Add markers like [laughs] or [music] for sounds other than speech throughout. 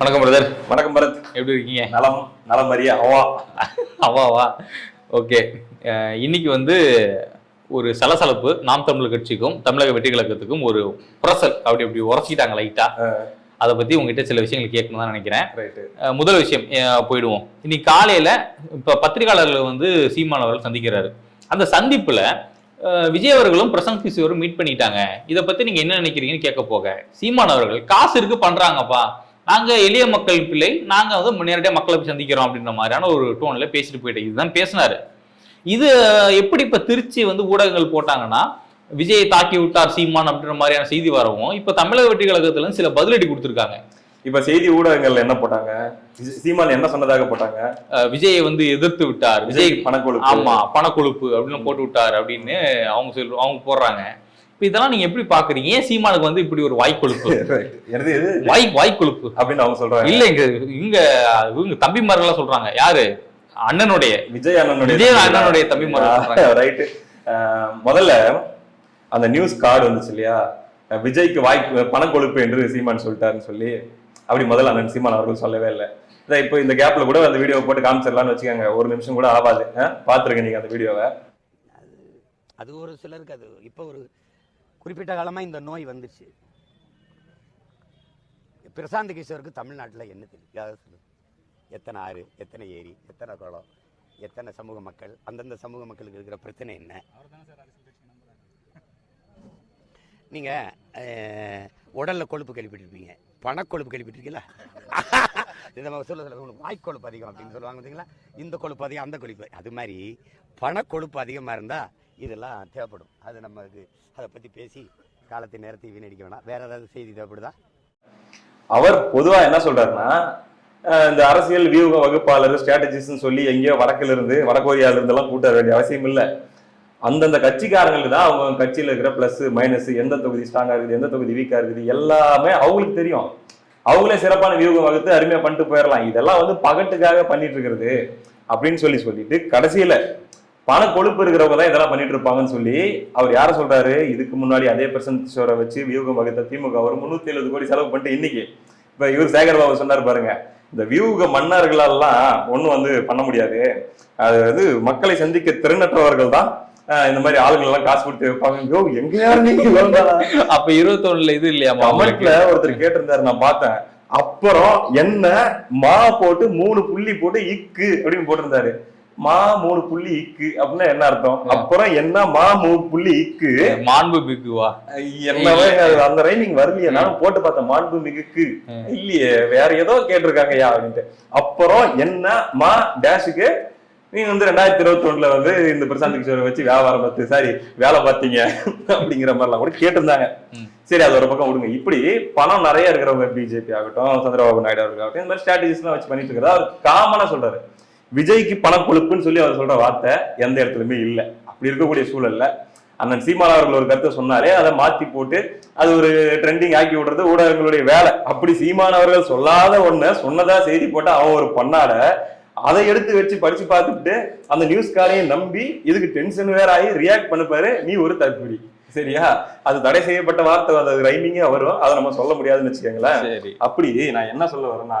வணக்கம் பிரதர் வணக்கம் பரத். எப்படி இருக்கீங்க? நலம் நலம் மரியா அவா அவாவா ஓகே இன்னைக்கு வந்து ஒரு சலசலப்பு நாம் தமிழர் கட்சிக்கும் தமிழக வெற்றி கழகத்துக்கும் ஒரு புரசல் அப்படி அப்படி உரைச்சிட்டாங்க லைட்டா அதை பத்தி உங்ககிட்ட சில விஷயங்கள் கேட்கணும் தான் நினைக்கிறேன். முதல் விஷயம் போயிடுவோம். இன்னைக்கு காலையில இப்ப பத்திரிகையாளர்கள் வந்து சீமான் அவர்கள் சந்திக்கிறாரு. அந்த சந்திப்புல விஜய் அவர்களும் பிரசந்த் கிஷோரும் மீட் பண்ணிட்டாங்க. இதை பத்தி நீங்க என்ன நினைக்கிறீங்கன்னு கேட்க போக. சீமான் அவர்கள் காசு இருக்கு பண்றாங்கப்பா. நாங்க எளிய மக்கள் பிள்ளை நாங்க வந்து நேரடியா மக்களை சந்திக்கிறோம் அப்படின்ற மாதிரியான ஒரு டோன்ல பேசிட்டு போயிட்டேன் இதுதான் பேசினாரு. இது எப்படி இப்ப திருச்சி வந்து ஊடகங்கள் போட்டாங்கன்னா விஜயை தாக்கி விட்டார் சீமான் அப்படின்ற மாதிரியான செய்தி வரவும் இப்ப தமிழக வெற்றி கழகத்துல சில பதிலடி கொடுத்திருக்காங்க. இப்ப செய்தி ஊடகங்கள்ல என்ன போட்டாங்க? சீமான் என்ன சொன்னதாக போட்டாங்க? விஜயை வந்து எதிர்த்து விட்டார். விஜய் விஜய் பணக்கொழு ஆமா பணக்கொழுப்பு அப்படின்னு போட்டு விட்டார் அப்படின்னு அவங்க சொல் அவங்க போடுறாங்க. இப்ப இதெல்லாம் நீங்க எப்படி பாக்குறீங்க? ஏன் சீமானுக்கு வந்து இப்படி ஒரு வாய்க்கொழுப்பு? [laughs] வாய் வாய்க்கொழுப்பு. அப்படின்னு அவங்க சொல்றாங்க. இல்ல இங்க இங்க இவங்க தம்பிமார்கள்லாம் சொல்றாங்க. யாரு? அண்ணனுடைய. விஜய் அண்ணனுடைய விஜய் அண்ணனுடைய தம்பிமார்கள் சொல்றாங்க. ரைட்டு முதல்ல அந்த நியூஸ் கார்டு வந்துச்சு இல்லையா? விஜய்க்கு வாய்ப்பு பணக்கொழுப்பு என்று சீமான் சொல்லிட்டாருன்னு சொல்லி அப்படி முதல்ல அண்ணன் சீமான் அவர்கள் சொல்லவே இல்லை. இதை இப்போ இந்த கேப்ல கூட அந்த வீடியோ போட்டு காமிச்சிடலாம்னு வச்சுக்கோங்க. ஒரு நிமிஷம் கூட ஆகாது. பாத்துருங்க நீங்க அந்த வீடியோவை அது ஒரு சிலருக்கு அது இப்போ ஒரு குறிப்பிட்ட காலமாக இந்த நோய் வந்துச்சு. பிரசாந்த் கிஷோருக்கு தமிழ்நாட்டில் என்ன தெரியும்? யாராவது சொல்லு எத்தனை ஆறு எத்தனை ஏரி எத்தனை குளம் எத்தனை சமூக மக்கள் அந்தந்த சமூக மக்களுக்கு இருக்கிற பிரச்சனை என்ன? நீங்கள் உடலில் கொழுப்பு கேள்விப்பட்டிருப்பீங்க பணக்கொழுப்பு கேள்விப்பட்டிருக்கீங்களா [laughs] இந்த மாதிரி சொல்ல சொல்ல உங்களுக்கு வாய்க்கொழுப்பு அதிகம் அப்படின்னு சொல்லுவாங்க பார்த்தீங்களா? இந்த கொழுப்பு அதிகம் அந்த கொழுப்பு. அது மாதிரி பணக்கொழுப்பு அதிகமாக இருந்தால் இதெல்லாம் தேவைப்படும். அது நமக்கு அதை பற்றி பேசி காலத்தை நேரத்தை வீணடிக்க வேணாம். வேற ஏதாவது செய்தி தேவைப்படுதா? அவர் பொதுவா என்ன சொல்றாருன்னா இந்த அரசியல் வியூக வகுப்பாளர் ஸ்ட்ராட்டஜிஸ்ட்னு சொல்லி எங்கேயோ வடக்குல இருந்து வடகொரியால இருந்து எல்லாம் கூட்ட வேண்டிய அவசியம் இல்லை. அந்தந்த கட்சிக்காரங்களுக்கு தான் அவங்க கட்சியில் இருக்கிற ப்ளஸ் மைனஸ் எந்த தொகுதி ஸ்ட்ராங்காக இருக்குது எந்த தொகுதி வீக்காக இருக்குது எல்லாமே அவங்களுக்கு தெரியும். அவங்களே சிறப்பான வியூகம் வகுத்து அருமையாக பண்ணிட்டு போயிடலாம் இதெல்லாம் வந்து பகட்டுக்காக பண்ணிட்டு இருக்கிறது அப்படின்னு சொல்லி சொல்லிட்டு கடைசியில் பண கொழுப்பு இருக்கிறவங்க தான் இதெல்லாம் பண்ணிட்டு இருப்பாங்கன்னு சொல்லி அவர் யார சொல்றாரு? இதுக்கு முன்னாடி அதே பிரசன்ட் ஷோரை வச்சு வியூகம் வகுத்த திமுக ஒரு முன்னூத்தி எழுபது கோடி செலவு பண்ணிட்டு இன்னைக்கு இப்ப இவர் சேகர் பாபு சொன்னார் பாருங்க இந்த வியூக மன்னர்களெல்லாம் ஒண்ணும் வந்து பண்ண முடியாது. அது வந்து மக்களை சந்திக்க திறனற்றவர்கள் தான். இந்த மாதிரி ஆளுங்கள் எல்லாம் காசு கொடுத்து வைப்பாங்க. ஐயோ எங்க யாரு நீங்க. அப்ப இருபத்தொன்னுல இது இல்லையாமா கமெண்ட்ல ஒருத்தர் கேட்டிருந்தாரு நான் பார்த்தேன். அப்புறம் என்ன மா போட்டு மூணு புள்ளி போட்டு இக்கு அப்படின்னு போட்டிருந்தாரு. மா மூணு புள்ளி இக்கு அப்படின்னா என்ன அர்த்தம்? அப்புறம் என்ன மா மூணு புள்ளி இக்கு? மாண்பு பிக்குவா என்னவே அந்த ரைமிங் வரலையே நானும் போட்டு பார்த்தேன் மாண்பு மிகுக்கு இல்லையே வேற ஏதோ கேட்டிருக்காங்கய்யா அப்படின்ட்டு. அப்புறம் என்ன மா டேஷுக்கு நீங்க வந்து ரெண்டாயிரத்தி இருபத்தி ஒண்ணுல வந்து இந்த பிரசாந்த் கிஷோரை வச்சு வியாபாரம் பார்த்து சாரி வேலை பார்த்தீங்க [laughs] அப்படிங்கிற மாதிரிலாம் கூட கேட்டிருந்தாங்க. சரி அது ஒரு பக்கம் விடுங்க. இப்படி பணம் நிறைய இருக்கிறவங்க பிஜேபி ஆகட்டும் சந்திரபாபு நாயுடு அவர்கள் ஆகட்டும் இந்த மாதிரி ஸ்ட்ராட்டஜிஸ் எல்லாம் வச்சு பண்ணிட்டு இருக்கிறதா அவர் காமனா சொல்றாரு. விஜய்க்கு பணம் கொழுப்புன்னு சொல்லி அவர் சொல்ற வார்த்தை எந்த இடத்துலயுமே இல்லை. அப்படி இருக்கக்கூடிய சூழல்ல அண்ணன் சீமான் அவர்கள் ஒரு கருத்தை சொன்னாரே அதை மாத்தி போட்டு அது ஒரு ட்ரெண்டிங் ஆக்கி விடுறது ஊடகங்களுடைய வேலை. அப்படி சீமான் அவர்கள் சொல்லாத ஒண்ண சொன்னதா செய்தி போட்டா அவன் ஒரு பண்ணாட அதை எடுத்து வச்சு படிச்சு பார்த்துட்டு அந்த நியூஸ்காரையும் நம்பி இதுக்கு டென்ஷன் வேற ஆகி ரியாக்ட் பண்ணுப்பாரு நீ ஒரு தற்பிடி. சரியா? அது தடை செய்யப்பட்ட வார்த்தை அது ரைமிங்கே வரும். அதை நம்ம சொல்ல முடியாதுன்னு வச்சுக்கோங்களேன். அப்படி நான் என்ன சொல்ல வரேன்னா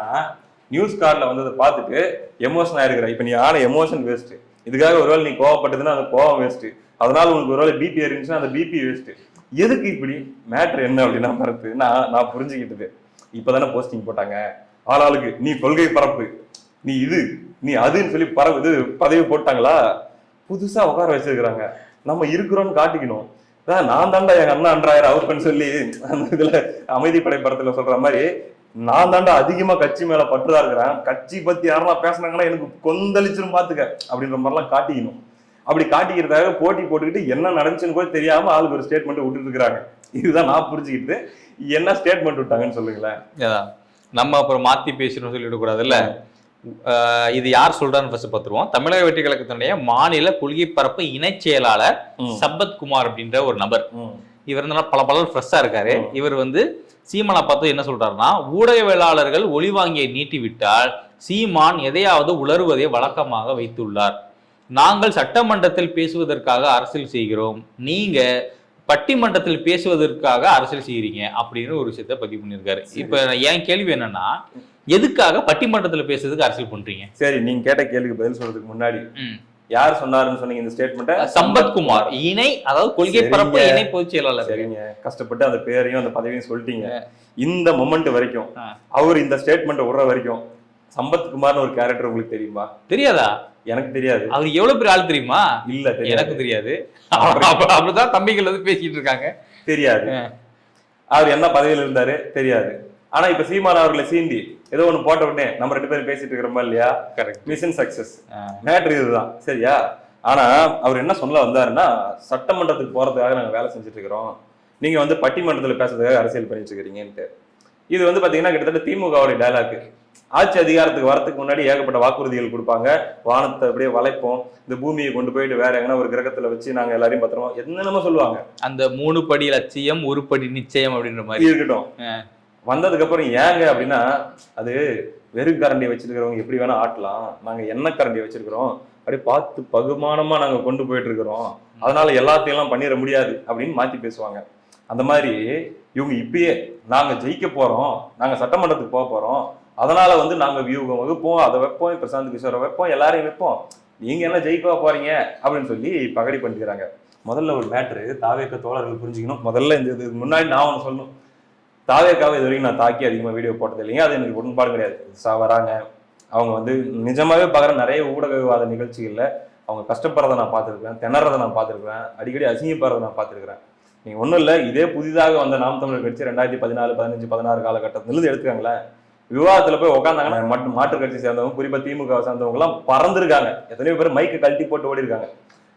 நியூஸ் கார்டில் வந்ததை பார்த்துட்டு எமோஷன் ஆயிருக்கிற இப்போ நீ ஆன எமோஷன் வேஸ்ட்டு இதுக்காக ஒருவேளை நீ கோவப்பட்டதுன்னா அந்த கோவம் வேஸ்ட்டு அதனால உனக்கு ஒருவேளை பிபி இருந்துச்சுன்னா அந்த பிபி வேஸ்ட்டு எதுக்கு இப்படி? மேட்ரு என்ன அப்படின்னா மறுத்து நான் நான் புரிஞ்சுக்கிட்டது. இப்போதானே போஸ்டிங் போட்டாங்க. ஆளாளுக்கு நீ கொள்கை பரப்பு. நீ இது நீ அதுன்னு சொல்லி பரவு இது பதவி போட்டாங்களா? புதுசாக உட்கார வச்சிருக்கிறாங்க. நம்ம இருக்கிறோம்னு காட்டிக்கணும். அதான் நான் தாண்டா எங்க அண்ணா அன்றாயிரம் அவுட்பன்னு சொல்லி அந்த இதுல அமைதிப்படை படத்துல சொல்ற மாதிரி நான் தாண்டா அதிகமா கட்சி மேல பற்றுதா இருக்கிறேன் கட்சி பத்தி யாரெல்லாம் பேசுனாங்கன்னா எனக்கு கொந்தளிச்சிரும் பாத்துக்க அப்படின்ற மாதிரிலாம் காட்டிக்கணும் அப்படி காட்டிக்கிறதாக போட்டி போட்டுக்கிட்டு என்ன நடந்துச்சுன்னு கூட தெரியாம ஆளுக்கு ஒரு ஸ்டேட்மெண்ட் விட்டுட்டு இருக்காங்க இதுதான் நான் புரிஞ்சுக்கிட்டு என்ன ஸ்டேட்மெண்ட் விட்டாங்கன்னு சொல்லுங்களேன். நம்ம அப்புறம் மாத்தி பேசணும்னு சொல்லிடக்கூடாதுல்ல ஆஹ் இது யார் சொல்றான்னு ஃபர்ஸ்ட் பார்த்துருவோம் தமிழக வெற்றி கழகத்தினுடைய மாநில கொள்கை பரப்பு இணைச் செயலாளர். சம்பத் குமார் அப்படின்ற ஒரு நபர். இவர் வந்து பல பல ஃப்ரெஷ்ஷா இருக்காரு. இவர் வந்து சீமானை பார்த்து என்ன சொல்றாருன்னா ஊடகவியலாளர்கள் ஒளிவாங்கியை நீட்டிவிட்டால் சீமான் எதையாவது உளறுவதை வழக்கமாக வைத்துள்ளார். நாங்கள் சட்டமன்றத்தில் பேசுவதற்காக அரசியல் செய்கிறோம். நீங்க பட்டிமன்றத்தில் பேசுவதற்காக அரசியல் செய்யறீங்க அப்படின்னு ஒரு விஷயத்த பதிவு பண்ணியிருக்காரு. இப்ப என் கேள்வி என்னன்னா எதுக்காக பட்டிமன்றத்துல பேசுறதுக்கு அரசியல் பண்றீங்க? சரி நீங்க கேட்ட கேள்விக்கு பதில் சொல்றதுக்கு முன்னாடி. யார் சொன்னாருன்னு சொன்னீங்க இந்த ஸ்டேட்மெண்ட்டை சம்பத்குமார். இணை அதாவது கொள்கை. பரப்பு இணை பொதுச் செயலாளர். சரிங்க. கஷ்டப்பட்டு அந்த பேரையும் அந்த பதவியும் சொல்லிட்டீங்க. இந்த மொமெண்ட் வரைக்கும். அவர் இந்த ஸ்டேட்மெண்ட் விடுற வரைக்கும் சம்பத்குமார்னு ஒரு கேரக்டர் உங்களுக்கு தெரியுமா? தெரியாதா? எனக்கு தெரியாது. அவர் எவ்வளவு பெரிய ஆள் தெரியுமா? இல்ல எனக்கு தெரியாது. அப்ப- அப்படிதான் தம்பிகள் வந்து பேசிட்டு இருக்காங்க. தெரியாது. அவர் என்ன பதவியில் இருந்தாரு? தெரியாது. ஆனா இப்ப சீமான் அவர்களை சீண்டி ஏதோ ஒண்ணு போட்ட உடனே நம்ம ரெண்டு பேரும் பேசிட்டு இருக்கிறோமா இல்லையா? கரெக்ட் மிஷன் சக்சஸ் மேட்ரு இதுதான். சரியா? ஆனா அவர் என்ன சொல்ல வந்தாருன்னா சட்டமன்றத்துக்கு போறதுக்காக நாங்க வேலை செஞ்சுட்டு இருக்கிறோம். நீங்க வந்து பட்டிமன்றத்துல பேசுறதுக்காக அரசியல் பண்ணிட்டு இருக்கிறீங்கன்ட்டு. இது வந்து பாத்தீங்கன்னா கிட்டத்தட்ட திமுகவுடைய டயலாக் ஆட்சி அதிகாரத்துக்கு வரதுக்கு முன்னாடி ஏகப்பட்ட வாக்குறுதிகள் கொடுப்பாங்க. வானத்தை அப்படியே வளைப்போம். இந்த பூமியை கொண்டு போயிட்டு வேற எங்கன்னா ஒரு கிரகத்துல வச்சு நாங்க எல்லாரையும் பத்திரமா என்னென்னமோ சொல்லுவாங்க. அந்த மூணு படி லட்சியம் ஒரு படி நிச்சயம் அப்படின்ற மாதிரி. இருக்கட்டும். வந்ததுக்கப்புறம் ஏங்க அப்படின்னா அது வெறும் கரண்டியை வச்சிருக்கிறவங்க எப்படி வேணா ஆட்டலாம். நாங்கள் எண்ணெய் கரண்டியை வச்சிருக்கிறோம்? அப்படியே பார்த்து பகுமானமாக நாங்கள் கொண்டு போயிட்டு இருக்கிறோம். அதனால எல்லாத்தையெல்லாம் பண்ணிட முடியாது அப்படின்னு மாற்றி பேசுவாங்க. அந்த மாதிரி இவங்க இப்பயே நாங்கள் ஜெயிக்க போகிறோம் நாங்கள் சட்டமன்றத்துக்கு போக போகிறோம் அதனால வந்து நாங்கள் வியூகம் வகுப்போம் அதை வைப்போம் பிரசாந்த் கிஷோரை வைப்போம் எல்லாரையும் வைப்போம். நீங்கள் என்ன ஜெயிக்க போகிறீங்க அப்படின்னு சொல்லி பகடி பண்ணிக்கிறாங்க. முதல்ல ஒரு மேட்ரு தாவேக்க தோழர்கள் புரிஞ்சுக்கணும். முதல்ல இந்த இது முன்னாடி நான் ஒன்று சொல்லணும். தாவேக்காவை இது வரைக்கும் நான் தாக்கி அதிகமாக வீடியோ போட்டது இல்லைங்க. அது எனக்கு உடன்பாடு கிடையாது. சா வராங்க. அவங்க வந்து நிஜமாவே பார்க்குற நிறைய ஊடக விவாத நிகழ்ச்சிகளில் அவங்க கஷ்டப்படுறதை நான் பார்த்துருக்கேன் திணறதை நான் பார்த்துருக்கேன் அடிக்கடி அசிங்கப்படுறதை நான் பார்த்துருக்குறேன். நீங்கள் ஒன்றும் இல்லை இதே புதிதாக வந்த நாம் தமிழர் கட்சி ரெண்டாயிரத்தி பதினாலு பதினஞ்சு பதினாறு காலகட்டத்திலிருந்து எடுத்துக்காங்களேன். விவாதத்தில் போய் உட்காந்தாங்கன்னா மட்டு மாற்றுக் கட்சி சேர்ந்தவங்க குறிப்பாக திமுக சேர்ந்தவங்கலாம் பறந்துருக்காங்க. எத்தனையோ பேர் மைக்கு கழட்டி போட்டு ஓடி இருக்காங்க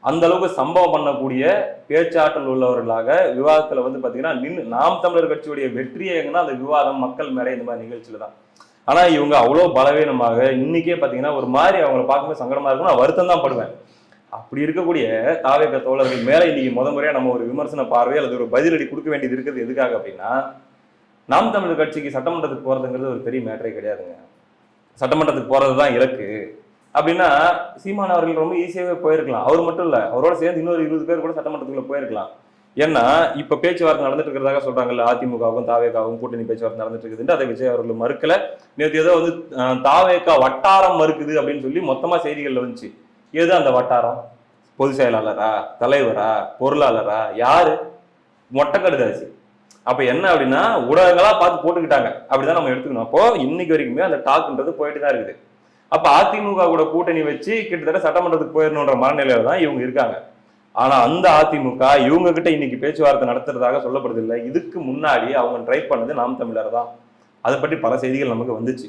அந்த அளவுக்கு சம்பவம் பண்ணக்கூடிய பேச்சாற்றல் உள்ளவர்களாக விவாதத்துல வந்து பாத்தீங்கன்னா நின்று நாம் தமிழர் கட்சியுடைய வெற்றியே எங்கன்னா அந்த விவாதம் மக்கள் மேலே இந்த மாதிரி நிகழ்ச்சியில தான். ஆனா இவங்க அவ்வளோ பலவீனமாக இன்னைக்கே பாத்தீங்கன்னா ஒரு மாதிரி அவங்கள பார்க்கும்போது சங்கடமா இருக்கும் நான் வருத்தம் தான் படுவேன். அப்படி இருக்கக்கூடிய தாவேக தோழர்கள் மேல இன்னைக்கு முத முறையா நம்ம ஒரு விமர்சன பார்வை அல்லது ஒரு பதிலடி கொடுக்க வேண்டியது இருக்குது எதுக்காக அப்படின்னா நாம் தமிழர் கட்சிக்கு சட்டமன்றத்துக்கு போறதுங்கிறது ஒரு பெரிய மேட்டரே கிடையாதுங்க. சட்டமன்றத்துக்கு போறது தான் இலக்கு. அப்படின்னா சீமான் அவர்கள் ரொம்ப ஈஸியாகவே போயிருக்கலாம். அவர் மட்டும் இல்லை அவரோட சேர்ந்து இன்னொரு இருபது பேர் கூட சட்டமன்றத்துக்குள்ள போயிருக்கலாம். ஏன்னா இப்ப பேச்சுவார்த்தை நடந்துட்டு இருக்கிறதாக சொல்றாங்கல்ல அதிமுகவும் தாவேகாவும் கூட்டணி பேச்சுவார்த்தை நடந்துட்டு இருக்குதுன்னு அதை விஜய் அவர்கள் மறுக்கல. நேற்று ஏதோ வந்து தாவேக்கா தாவேகா வட்டாரம் மறுக்குது அப்படின்னு சொல்லி மொத்தமா செய்திகள்ல வந்துச்சு. எது அந்த வட்டாரம்? பொதுச் செயலாளரா? தலைவரா? பொருளாளரா? யாரு? மொட்டை கடுதாச்சு அப்ப என்ன அப்படின்னா ஊடகங்களா பார்த்து போட்டுக்கிட்டாங்க. அப்படிதான் நம்ம எடுத்துக்கணும். அப்போ இன்னைக்கு வரைக்குமே அந்த டாக்ன்றது போயிட்டு தான் இருக்குது. அப்ப அதிமுக கூட கூட்டணி வச்சு கிட்டத்தட்ட சட்டமன்றத்துக்கு போயிடணுன்ற மனநிலையில தான் இவங்க இருக்காங்க. ஆனா அந்த அதிமுக இவங்க கிட்ட இன்னைக்கு பேச்சுவார்த்தை நடத்துறதாக சொல்லப்படுது இல்லை இதுக்கு முன்னாடி அவங்க ட்ரை பண்ணது நாம் தமிழர் தான். அதை பற்றி பல செய்திகள் நமக்கு வந்துச்சு.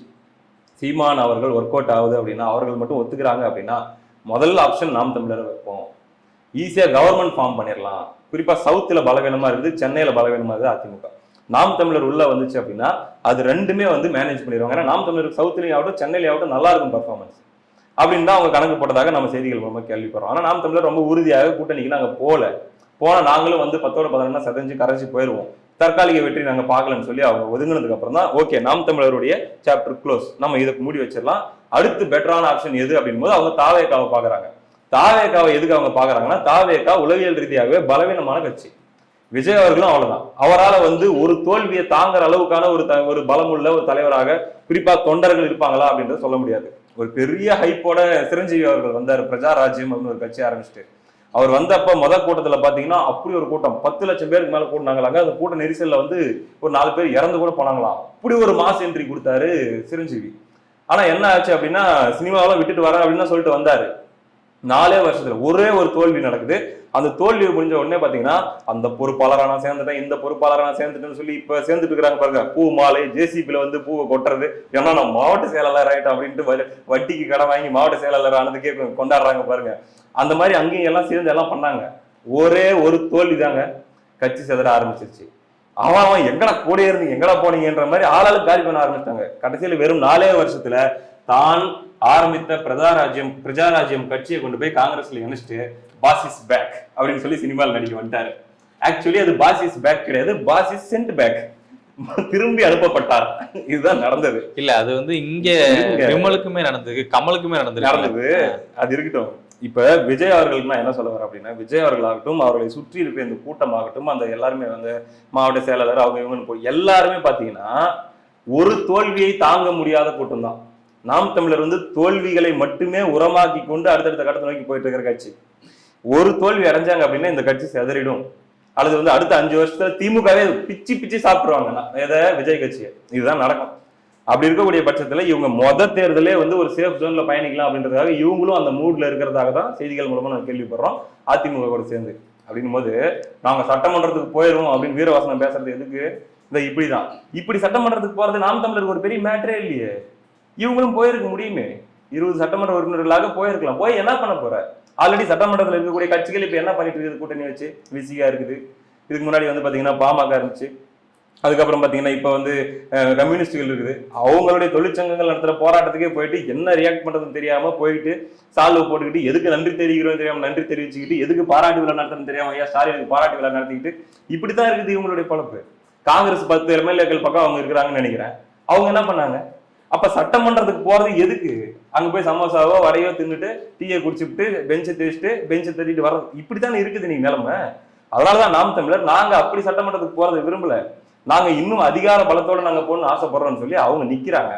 சீமான் அவர்கள் ஒர்க் அவுட் ஆகுது அப்படின்னா அவர்கள் மட்டும் ஒத்துக்கிறாங்க அப்படின்னா முதல்ல ஆப்ஷன் நாம் தமிழரை வைப்போம். ஈஸியாக கவர்மெண்ட் ஃபார்ம் பண்ணிடலாம். குறிப்பாக சவுத்தில் பலவீனமாக இருக்குது சென்னையில் பலவீனமாக இருக்குது அதிமுக. நாம் தமிழர் உள்ள வந்துச்சு அப்படின்னா அது ரெண்டுமே வந்து மேனேஜ் பண்ணிடுவாங்க. ஏன்னா நாம் தமிழர் சவுத்துலயும் ஆகட்டும் சென்னையில ஆகட்டும் நல்லா இருக்கும் பர்ஃபார்மன்ஸ் அப்படின்னு தான் அவங்க கணக்கு போட்டதாக நம்ம செய்திகள் மூலமா கேள்விப்படுறோம். ஆனால் நாம் தமிழர் ரொம்ப உறுதியாக கூட்டணிக்கு நாங்கள் போல போனால் நாங்களும் வந்து பத்தோட பதினொன்னா செதஞ்சு கரைச்சி போயிடுவோம் தற்காலிக வெற்றி நாங்கள் பார்க்கலன்னு சொல்லி அவங்க ஒதுங்கினதுக்கு அப்புறம் தான் ஓகே நாம் தமிழருடைய சாப்டர் க்ளோஸ் நம்ம இதை மூடி வச்சிடலாம். அடுத்து பெட்டரான ஆப்ஷன் எது அப்படின் போது அவங்க தாவேக்காவை பார்க்குறாங்க. தாவேக்காவை எதுக்கு அவங்க பார்க்குறாங்கன்னா தாவேக்கா உளவியல் ரீதியாகவே பலவீனமான கட்சி. விஜய் அவர்களும் அவ்வளவுதான். அவரால் வந்து ஒரு தோல்வியை தாங்குற அளவுக்கான ஒரு த- ஒரு பலமுள்ள ஒரு தலைவராக குறிப்பா தொண்டர்கள் இருப்பாங்களா அப்படின்றத சொல்ல முடியாது. ஒரு பெரிய ஹைப்போட சிரஞ்சீவி அவர்கள் வந்தார். பிரஜா ராஜ்யம் அப்படின்னு ஒரு கட்சி ஆரம்பிச்சுட்டு. அவர் வந்தப்ப முத கூட்டத்துல பாத்தீங்கன்னா அப்படி ஒரு கூட்டம். பத்து லட்சம் பேருக்கு மேல கூட்டினாங்களாங்க அந்த கூட்ட நெரிசல்ல வந்து ஒரு நாலு பேர் இறந்து கூட போனாங்களாம். அப்படி ஒரு மாஸ் என்ட்ரி கொடுத்தாரு சிரஞ்சீவி. ஆனா என்ன ஆச்சு அப்படின்னா சினிமாவெல்லாம் விட்டுட்டு வரேன் அப்படின்னு சொல்லிட்டு வந்தாரு. நாலே வருஷத்துல ஒரே ஒரு தோல்வி நடக்குது. அந்த தோல்வி முடிஞ்ச உடனே பாத்தீங்கன்னா அந்த பொறுப்பாளராக நான் சேர்ந்துட்டேன் இந்த பொறுப்பாளராக நான் சேர்ந்துட்டேன்னு சொல்லி இப்ப சேர்ந்துட்டு இருக்கிறாங்க பாருங்க. பூ மாலை ஜேசிபில வந்து பூவை கொட்டுறது. ஏன்னா நான் மாவட்ட செயலாளர் ஆயிட்டேன் அப்படின்ட்டு வ- வட்டிக்கு கடன் வாங்கி மாவட்ட செயலாளர் ஆனதுக்கே கொண்டாடுறாங்க பாருங்க. அந்த மாதிரி அங்கேயும் எல்லாம் சேர்ந்து எல்லாம் பண்ணாங்க. ஒரே ஒரு தோல்வி தாங்க கட்சி செதற ஆரம்பிச்சிருச்சு. அவன் அவன் எங்கடா கூட இருந்து எங்கடா போனீங்கன்ற மாதிரி ஆளாளுக்கு காலி பண்ண ஆரம்பிச்சிட்டாங்க. கடைசியில் வெறும் நாலே வருஷத்துல தான் ஆரம்பித்த பிரஜாராஜ்யம் பிரஜாராஜ்யம் கட்சியை கொண்டு போய் காங்கிரஸ்ல இணைச்சிட்டு பாசிஸ் பேக் அப்படின்னு சொல்லி சினிமாவில் நடிக்க வந்துட்டாரு. ஆக்சுவலி அது பாசிஸ் பேக் கிடையாது. பாசிஸ் சென்ட் பேக் திரும்பி அனுப்பப்பட்டார். இதுதான் நடந்தது. இல்ல அது வந்து இங்க. விமலுக்குமே நடந்தது கமலுக்குமே நடந்தது. நடந்தது. அது இருக்கட்டும். இப்ப விஜய் அவர்களுக்கு நான் என்ன சொல்ல வரேன் அப்படின்னா விஜய் அவர்களாகட்டும் அவர்களை சுற்றி இருக்கிற இந்த கூட்டமாகட்டும் அந்த எல்லாருமே வந்து மாவட்ட செயலாளர் அவங்க இவங்கன்னு போய் எல்லாருமே பாத்தீங்கன்னா ஒரு தோல்வியை தாங்க முடியாத கூட்டம் தான். நாம் தமிழர் வந்து தோல்விகளை மட்டுமே உரமாக்கி கொண்டு அடுத்தடுத்த கட்டத்தை நோக்கி போயிட்டு இருக்கிற கட்சி. ஒரு தோல்வி அடைஞ்சாங்க அப்படின்னா இந்த கட்சி செதறிடும். அல்லது வந்து அடுத்த அஞ்சு வருஷத்துல திமுகவே பிச்சு பிச்சு சாப்பிட்டுருவாங்க எதை? விஜய் கட்சியை. இதுதான் நடக்கும். அப்படி இருக்கக்கூடிய பட்சத்துல இவங்க மொத தேர்தலே வந்து ஒரு சேஃப் ஜோன்ல பயணிக்கலாம் அப்படின்றதுக்காக இவங்களும் அந்த மூட்ல இருக்கிறதாக தான் செய்திகள் மூலமா நாங்கள் கேள்விப்படுறோம். அதிமுக கூட சேர்ந்து. அப்படின்னும் போது நாங்க சட்டமன்றத்துக்கு போயிடுவோம் அப்படின்னு வீரவாசனம் பேசுறது எதுக்கு? இந்த இப்படிதான். இப்படி சட்டமன்றத்துக்கு போறது நாம் தமிழருக்கு ஒரு பெரிய மேட்டரே இல்லையே. இவங்களும் போயிருக்க முடியுமே. இருபது சட்டமன்ற உறுப்பினர்களாக போயிருக்கலாம். போய் என்ன பண்ண போற? ஆல்ரெடி சட்டமன்றத்தில் இருக்கக்கூடிய கட்சிகள் இப்ப என்ன பண்ணிட்டு இருக்குது? கூட்டணி வச்சு விசிகா இருக்குது. இதுக்கு முன்னாடி வந்து பாத்தீங்கன்னா பாமக இருந்துச்சு. அதுக்கப்புறம் பாத்தீங்கன்னா இப்ப வந்து கம்யூனிஸ்டுகள் இருக்குது. அவங்களுடைய தொழிற்சங்கங்கள் நடத்துற போராட்டத்துக்கே போயிட்டு என்ன ரியாக்ட் பண்றதுன்னு தெரியாம போயிட்டு சால்வை போட்டுக்கிட்டு எதுக்கு நன்றி தெரிவிக்கிறோம் தெரியாம நன்றி தெரிவிச்சுக்கிட்டு எதுக்கு பாராட்டு விழா நடத்துறது தெரியாம ஐயா ஸ்டாலினுக்கு பாராட்டு விழா நடத்திக்கிட்டு இப்படித்தான் இருக்குது இவங்களுடைய பழப்பு. காங்கிரஸ் பத்து எம்எல்ஏக்கள் பக்கம் அவங்க இருக்கிறாங்கன்னு நினைக்கிறேன். அவங்க என்ன பண்ணாங்க? அப்ப சட்டமன்றத்துக்கு போறது எதுக்கு? அங்க போய் சமோசாவோ வடையோ தின்னுட்டு டீயை குடிச்சுட்டு பெஞ்சை தெரிச்சுட்டு பெஞ்சை தட்டிட்டு வர்றது இப்படித்தானே இருக்குது நீங்க நிலைமை. அதனாலதான் நாம் தமிழர் நாங்க அப்படி சட்டமன்றத்துக்கு போறதை விரும்பல. நாங்க இன்னும் அதிகார பலத்தோட நாங்க போகணும்னு ஆசைப்படுறோம்னு சொல்லி அவங்க நிக்கிறாங்க.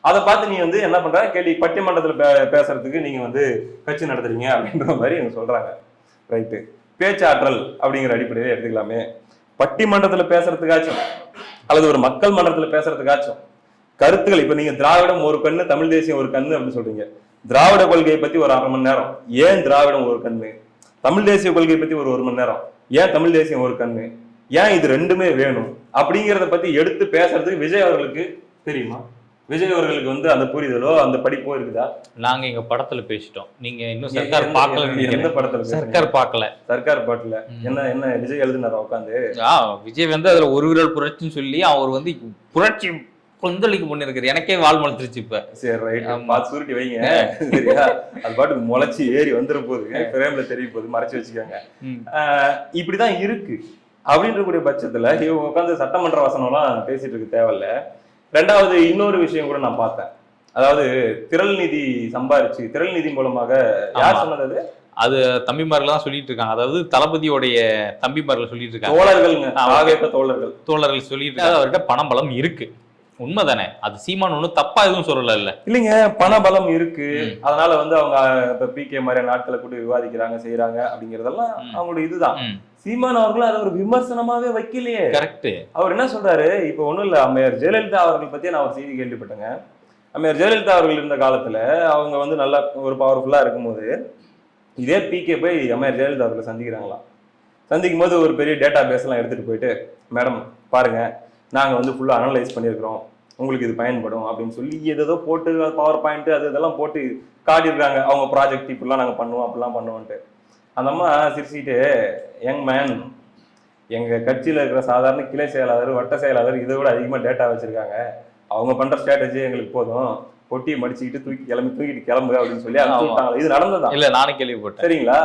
அதை பார்த்து நீ வந்து என்ன பண்ற? கேள்வி பட்டிமன்றத்துல பே- பேசுறதுக்கு நீங்க வந்து கட்சி நடத்துறீங்க அப்படின்ற மாதிரி இவங்க சொல்றாங்க. ரைட்டு பேச்சாற்றல் அப்படிங்கிற அடிப்படையில எடுத்துக்கலாமே. பட்டிமன்றத்துல பேசுறதுக்காச்சும் அல்லது ஒரு மக்கள் மன்றத்துல பேசுறதுக்காச்சும் கருத்துக்கள் இப்ப நீங்க திராவிடம் ஒரு கண்ணு தமிழ் தேசியம் ஒரு கண்ணு அப்படின்னு சொல்றீங்க. திராவிட கொள்கையை பத்தி ஒரு அரை மணி நேரம். ஏன் திராவிடம் ஒரு கண்ணு? தமிழ் தேசிய கொள்கையை பத்தி ஒரு ஒரு மணி நேரம். ஏன் தமிழ் தேசியம் ஒரு கண்ணு? ஏன் இது ரெண்டுமே வேணும்? அப்படிங்கிறத பத்தி எடுத்து பேசுறதுக்கு விஜய் அவர்களுக்கு தெரியுமா? விஜய் அவர்களுக்கு வந்து அந்த புரிதலோ அந்த படிப்போ இருக்குதா? நாங்க எங்க படத்துல பேசிட்டோம். நீங்க இன்னும் சர்க்கார் பார்க்கல எந்த படத்துல? சர்க்கார் பார்க்கல. சர்க்கார் பாட்டுல. என்ன என்ன விஜய் எழுதினாரா உட்காந்து? விஜய் வந்து அதுல ஒரு விரல் புரட்சின்னு சொல்லி அவர் வந்து புரட்சி கொந்தளிக்கு பண்ணிருக்காரு எனக்கே வால் மலத்துருச்சு இப்ப. சரி ரைட். பார்த்து சுருட்டி வைங்க. சரியா? அது பாட்டுக்கு முளைச்சி ஏறி வந்துட போகுது பிரேம்ல தெரிய போகுது மறைச்சு வச்சுக்கோங்க. இப்படிதான் இருக்கு. அப்படின்ற கூடிய பட்சத்துல இவங்க உட்காந்து சட்டமன்ற வசனம்லாம் பேசிட்டு இருக்கு தேவையில்ல. ரெண்டாவது இன்னொரு விஷயம் கூட நான் பார்த்தேன். அதாவது திரள் நிதி சம்பாரிச்சு திரள் நிதி மூலமாக யார். சொன்னது? அது? தம்பிமார்கள் தான் சொல்லிட்டு இருக்காங்க. அதாவது தளபதியோடைய தம்பிமார்கள் சொல்லிட்டு இருக்காங்க. ஆவேப்ப தோழர்கள். தோழர்கள் சொல்லிட்டு இருக்காங்க. அவர்கிட்ட பணம் பலம் இருக்கு. உண்மைதானே? அது சீமான் ஒன்றும் தப்பா எதுவும் சொல்லல இல்ல. இல்லைங்க பண பலம் இருக்கு. அதனால வந்து அவங்க இப்ப பி கே மாதிரியான நாட்களை கூட விவாதிக்கிறாங்க செய்யறாங்க அப்படிங்கறதெல்லாம். அவங்களுடைய இதுதான். சீமான் அவர்களும் அதை ஒரு விமர்சனமாவே வைக்கலையே. கரெக்ட் அவர் என்ன சொல்றாரு? இப்ப ஒண்ணும் இல்ல அம்மையார் ஜெயலலிதா அவர்கள் பத்தி நான் ஒரு செய்தி கேள்விப்பட்டேங்க. அம்மையார் ஜெயலலிதா அவர்கள் இருந்த காலத்துல அவங்க வந்து நல்லா ஒரு பவர்ஃபுல்லா இருக்கும்போது இதே பிகே போய் அம்மையார் ஜெயலலிதா அவர்களை சந்திக்கிறாங்களாம். சந்திக்கும் போது ஒரு பெரிய டேட்டா பேஸ் எல்லாம் எடுத்துட்டு போயிட்டு மேடம் பாருங்க நாங்க வந்து ஃபுல்லா அனலைஸ் பண்ணியிருக்கிறோம். உங்களுக்கு இது பயன்படும் அப்படின்னு சொல்லி ஏதோ போட்டு பவர் பாயிண்ட் அது இதெல்லாம் போட்டு காட்டியிருக்காங்க. அவங்க ப்ராஜெக்ட் இப்படிலாம் நாங்க பண்ணுவோம் அப்படிலாம் பண்ணுவோன்ட்டு. அந்த அம்மா சிரிச்சுக்கிட்டு யங் மேன் எங்க கட்சியில இருக்கிற சாதாரண கிளை செயலாளர் வட்ட செயலாளர் இதை விட அதிகமா டேட்டா வச்சிருக்காங்க. அவங்க பண்ற ஸ்ட்ராட்டஜி எங்களுக்கு போதும். பொட்டியை மடிச்சுக்கிட்டு தூக்கி கிளம்பி தூக்கிட்டு கிளம்பு அப்படின்னு சொல்லி அனுப்பிச்சு இது நடந்ததா? இல்ல நானும் கேள்விப்பட்டேன். சரிங்களா?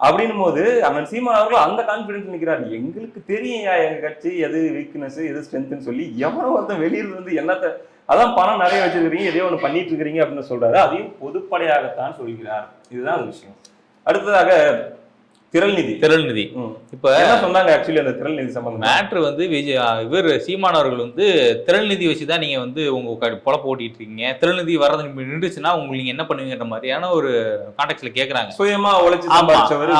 அப்படின்னும் போது அண்ணன் சீமான் அவர்கள் அந்த கான்பிடன்ஸ் நிற்கிறார் எங்களுக்கு தெரியும் எங்க கட்சி எது வீக்னஸ் எது ஸ்ட்ரென்த்னு சொல்லி எவனோ ஒருத்தன் வெளியில இருந்து என்னத்த அதான் பணம் நிறைய வச்சிருக்கிறீங்க எதையோ ஒன்று பண்ணிட்டு இருக்கிறீங்க அப்படின்னு சொல்றாரு. அதையும் பொதுப்படையாகத்தான் சொல்கிறார். இதுதான் அது விஷயம். அடுத்ததாக திரள் நிதி. திரள் நிதி. இப்ப என்ன சொன்னாங்க ஆக்சுவலி அந்த திரள் நிதி சம்பந்தமா? மேட்ரு வந்து விஜய் இவர் சீமானவர்கள் வந்து திரள் நிதி வச்சு தான் நீங்க வந்து உங்க பொழப்பு ஓட்டிட்டு இருக்கீங்க திரள் நிதி வர்றது நின்றுச்சுன்னா உங்களுக்கு நீங்க என்ன பண்ணுவீங்கன்ற மாதிரியான ஒரு கான்டெக்ட்ல கேக்குறாங்க. சுயமா உழைச்சு சம்பாதிச்சவர்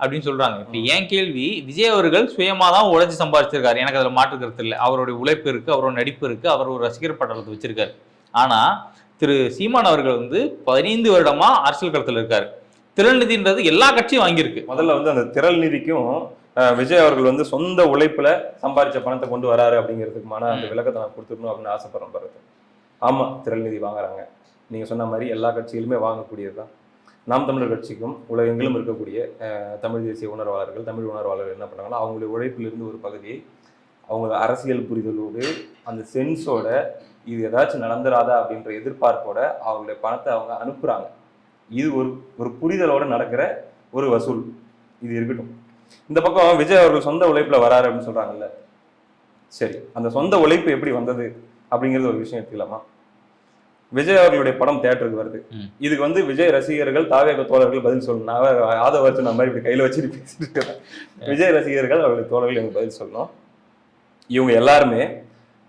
அப்படின்னு சொல்றாங்க. இப்ப ஏன் கேள்வி விஜய் அவர்கள் சுயமா தான் உழைச்சு சம்பாதிச்சிருக்காரு. எனக்கு அதுல மாற்று கருத்து இல்லை. அவருடைய உழைப்பு இருக்கு அவரோட நடிப்பு இருக்கு அவர் ஒரு ரசிகர் பட்டணத்தை வச்சிருக்காரு. ஆனா திரு சீமான் அவர்கள் வந்து பதினைந்து வருடமா அரசியல் களத்துல இருக்காரு. திரள் நிதின்றது எல்லா கட்சியும் வாங்கியிருக்கு. முதல்ல வந்து அந்த திரள் நிதிக்கும் விஜய் அவர்கள் வந்து சொந்த உழைப்புல சம்பாதிச்ச பணத்தை கொண்டு வராரு அப்படிங்கிறதுக்குமான அந்த விளக்கத்தை நான் கொடுத்துடணும் அப்படின்னு ஆசைப்படுறேன் பாருங்க ஆமா திரள் நிதி வாங்குறாங்க. நீங்க சொன்ன மாதிரி எல்லா கட்சிகளுமே வாங்கக்கூடியதுதான் நாம் தமிழர் கட்சிக்கும் உலகெங்கிலும் இருக்கக்கூடிய தமிழ் தேசிய உணர்வாளர்கள் தமிழ் உணர்வாளர்கள் என்ன பண்ணாங்கன்னா அவங்களுடைய உழைப்பிலிருந்து ஒரு பகுதியை அவங்க அரசியல் புரிதலோடு அந்த சென்ஸோட இது ஏதாச்சும் நடந்துராதா அப்படின்ற எதிர்பார்ப்போட அவங்களுடைய பணத்தை அவங்க அனுப்புறாங்க. இது ஒரு ஒரு புரிதலோட நடக்கிற ஒரு வசூல். இது இருக்கட்டும். இந்த பக்கம் விஜய் அவர்கள் சொந்த உழைப்புல வராரு அப்படின்னு சொல்றாங்கல்ல. சரி அந்த சொந்த உழைப்பு எப்படி வந்தது அப்படிங்கிறது ஒரு விஷயம் எடுத்துக்கலாமா? விஜய் அவர்களுடைய படம் தியேட்டருக்கு வருது. இதுக்கு வந்து விஜய் ரசிகர்கள் தாவேக தோழர்கள் பதில் சொல்லணும் நான் ஆதவ வச்சு நான் மாதிரி இப்படி கையில வச்சுட்டு பேசிட்டு [laughs] விஜய் ரசிகர்கள் அவருடைய தோழர்கள் எனக்கு பதில் சொல்லணும். இவங்க எல்லாருமே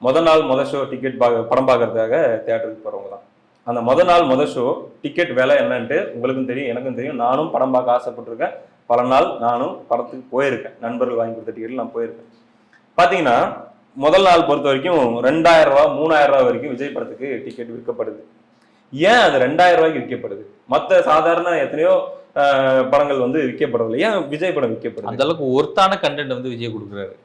முத நாள் முத ஷோ டிக்கெட் பார்க்க படம் பார்க்கறதுக்காக தியேட்டருக்கு போறவங்க தான் அந்த முத நாள் முத ஷோ டிக்கெட் விலை என்னன்ட்டு உங்களுக்கும் தெரியும் எனக்கும் தெரியும். நானும் படம் பார்க்க ஆசைப்பட்டிருக்கேன். பல நாள் நானும் படத்துக்கு போயிருக்கேன். நண்பர்கள் வாங்கி கொடுத்த டிக்கெட்டில் நான் போயிருக்கேன். பார்த்தீங்கன்னா முதல் நாள் பொறுத்த வரைக்கும் ரெண்டாயிரம் ரூபா மூணாயிரம் ரூபா வரைக்கும் விஜய் படத்துக்கு டிக்கெட் விற்கப்படுது. ஏன் அது ரெண்டாயிரம் ரூபாய்க்கு விற்கப்படுது? மற்ற சாதாரண எத்தனையோ படங்கள் வந்து விற்கப்படுறதில்ல ஏன் விஜய் படம் விற்கப்படுது? அந்த அளவுக்கு ஒர்த்தான கண்டென்ட் வந்து விஜய் கொடுக்குறாரு.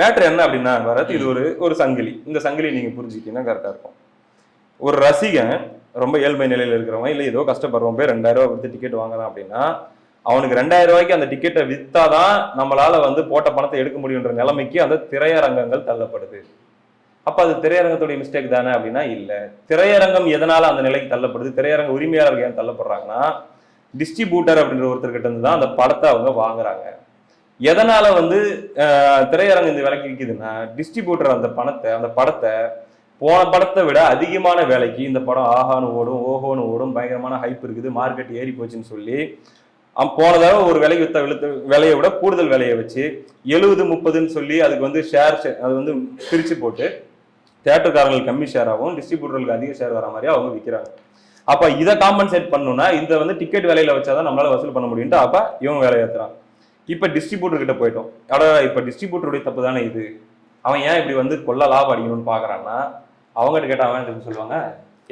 மேட்ரு என்ன அப்படின்னா வரது இது ஒரு ஒரு சங்கிலி. இந்த சங்கிலி நீங்க புரிஞ்சுக்கிட்டீங்கன்னா கரெக்டா இருக்கும். ஒரு ரசிகன் ரொம்ப ஏழ்மை நிலையில் இருக்கிறவன் இல்லை ஏதோ கஷ்டப்படுறவன் போய் ரெண்டாயிரம் ரூபாய் கொடுத்து டிக்கெட் வாங்குறான் அப்படின்னா அவனுக்கு ரெண்டாயிரம் ரூபாய்க்கு அந்த டிக்கெட்டை வித்தாதான் நம்மளால வந்து போட்ட பணத்தை எடுக்க முடியுன்ற நிலைமைக்கு அந்த திரையரங்கங்கள் தள்ளப்படுது. அப்ப அது திரையரங்கத்துடைய மிஸ்டேக் தானே அப்படின்னா இல்லை. திரையரங்கம் எதனால அந்த நிலைக்கு தள்ளப்படுது? திரையரங்க உரிமையாளர்கள் ஏன் தள்ளப்படுறாங்கன்னா டிஸ்ட்ரிபியூட்டர் அப்படின்ற ஒருத்தர்கிட்ட இருந்து தான் அந்த படத்தை அவங்க வாங்குறாங்க. எதனால வந்து திரையரங்கம் இந்த விலைக்கு விற்கிதுன்னா டிஸ்ட்ரிபியூட்டர் அந்த பணத்தை அந்த படத்தை போன படத்தை விட அதிகமான வேலைக்கு இந்த படம் ஆஹான்னு ஓடும் ஓஹோன்னு ஓடும் பயங்கரமான ஹைப் இருக்குது மார்க்கெட் ஏறி போச்சுன்னு சொல்லி போன தடவை ஒரு விலைக்கு வித்த விழுத்த விலையை விட கூடுதல் விலையை வச்சு எழுபது முப்பதுன்னு சொல்லி அதுக்கு வந்து ஷேர் அது வந்து பிரித்து போட்டு தேட்டருக்காரங்களுக்கு கம்மி ஷேராகவும் டிஸ்ட்ரிபியூட்டர்களுக்கு அதிக ஷேர் வர மாதிரி அவங்க விற்கிறாங்க அப்போ இதை காம்பன்சேட் பண்ணணும்னா இந்த வந்து டிக்கெட் விலையில வச்சாதான் நம்மளால வசூல் பண்ண முடியும்ட்டு அப்போ இவங்க வேலை ஏற்றுறான் இப்போ டிஸ்ட்ரிபியூட்டர் கிட்ட போயிட்டோம். அட இப்போ டிஸ்ட்ரிபியூட்டருடைய தப்பு தானே இது? அவன் ஏன் இப்படி வந்து கொள்ள லாபம் அடிக்கணும்னு பார்க்குறான்னா அவங்ககிட்ட கேட்டால் அவன் திருப்பி சொல்லுவாங்க